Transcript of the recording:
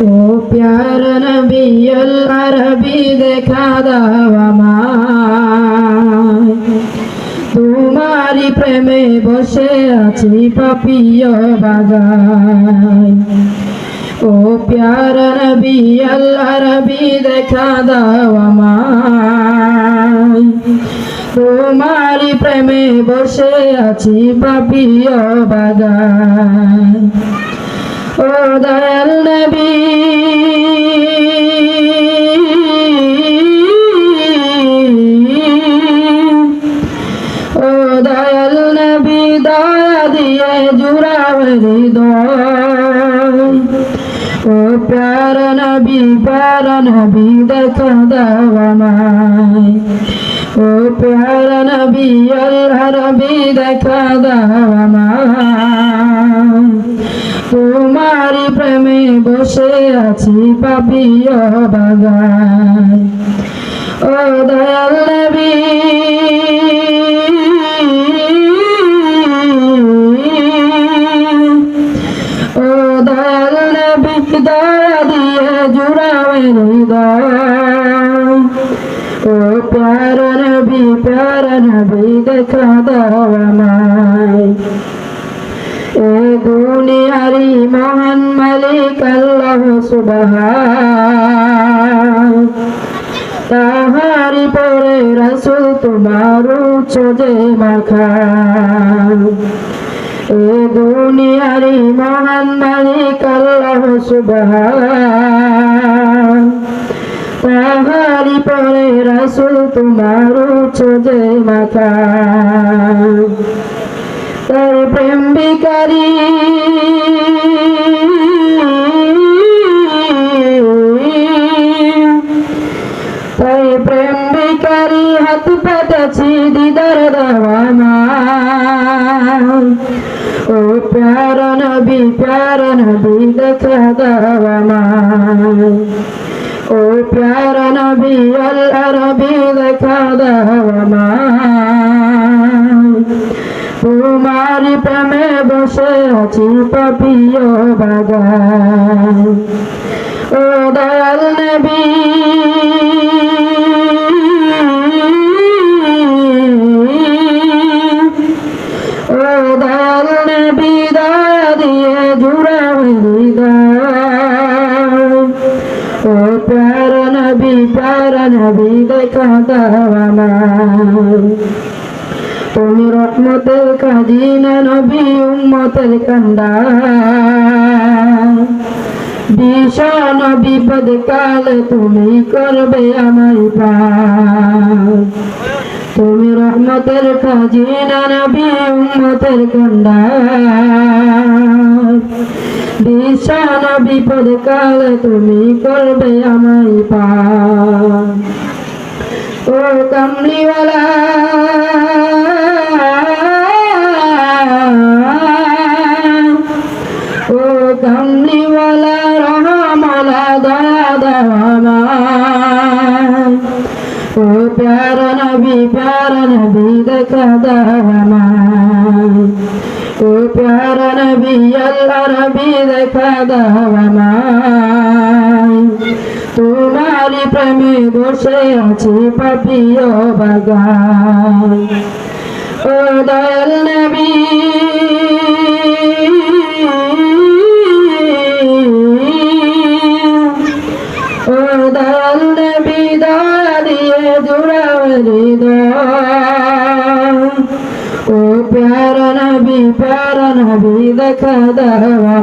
ও প্যার নবী আল আরবি দেখা দাও তোমারি প্রেমে বসে আছি পাপিয় বাগায় ও প্যার নবী আল আরবি দেখা দাও তোমারি প্রেমে বসে আছি পাপিয় বাগায় দয়াল নবী দেখো দাও আমায় ও প্যার নবী আল্লাহ নবী দেখা দাও বসে আছি পাপিয় বাগায় ও দয়াল নবী, ও দয়াল নবী, দয়া দিয়ে জুড়াবে হৃদয়। ও প্যার নবী প্যার নবী, দেখা দাও আমায়। এ আল্লাহ তাহারি পরে রসুল তোমার চোজে মাখা এ দুনিয়ারি মহান মালিক আল্লাহ সুবহান। তাহারি পরে রসুল তোমার চোজে মাখা তার প্রেম বিকারী পেতেছি দিদার দেওয়ানা। ও প্যার নবী প্যার নবী, দেখা দেওয়ানা। ও প্যার নবী, আল্লাহ নবী, দেখা দেওয়ানা। তোমারি প্রেমে বসে আছি পাপিয় বাগান। ও দয়াল নবী প্যার নবী প্যার নবী দেখা আমায় তুমি রহমতের কাজিনা নবী, উম্মতের কান্দা। ভীষণ বিপদ কালে তুমি করবে আমায় পার তুমি রহমতের কাজিনা নবী, উম্মতের কান্দা। ভীষণ বিপদ কালে তুমি করবে আমায় পার ও কমলিওয়ালা ও কমলিওয়ালা, রহমালা, দয়া দেওয়ানা ও প্যার নবী প্যার নবী, দেখা দেওয়ানা নবী আল্লাহ নবী দেখা দেওয়ানা তোমারি প্রেমে বসে আছি পাপিও বাগান ও দয়াল নবী। ও প্যার নবী প্যার নবী দেখা দেওয়া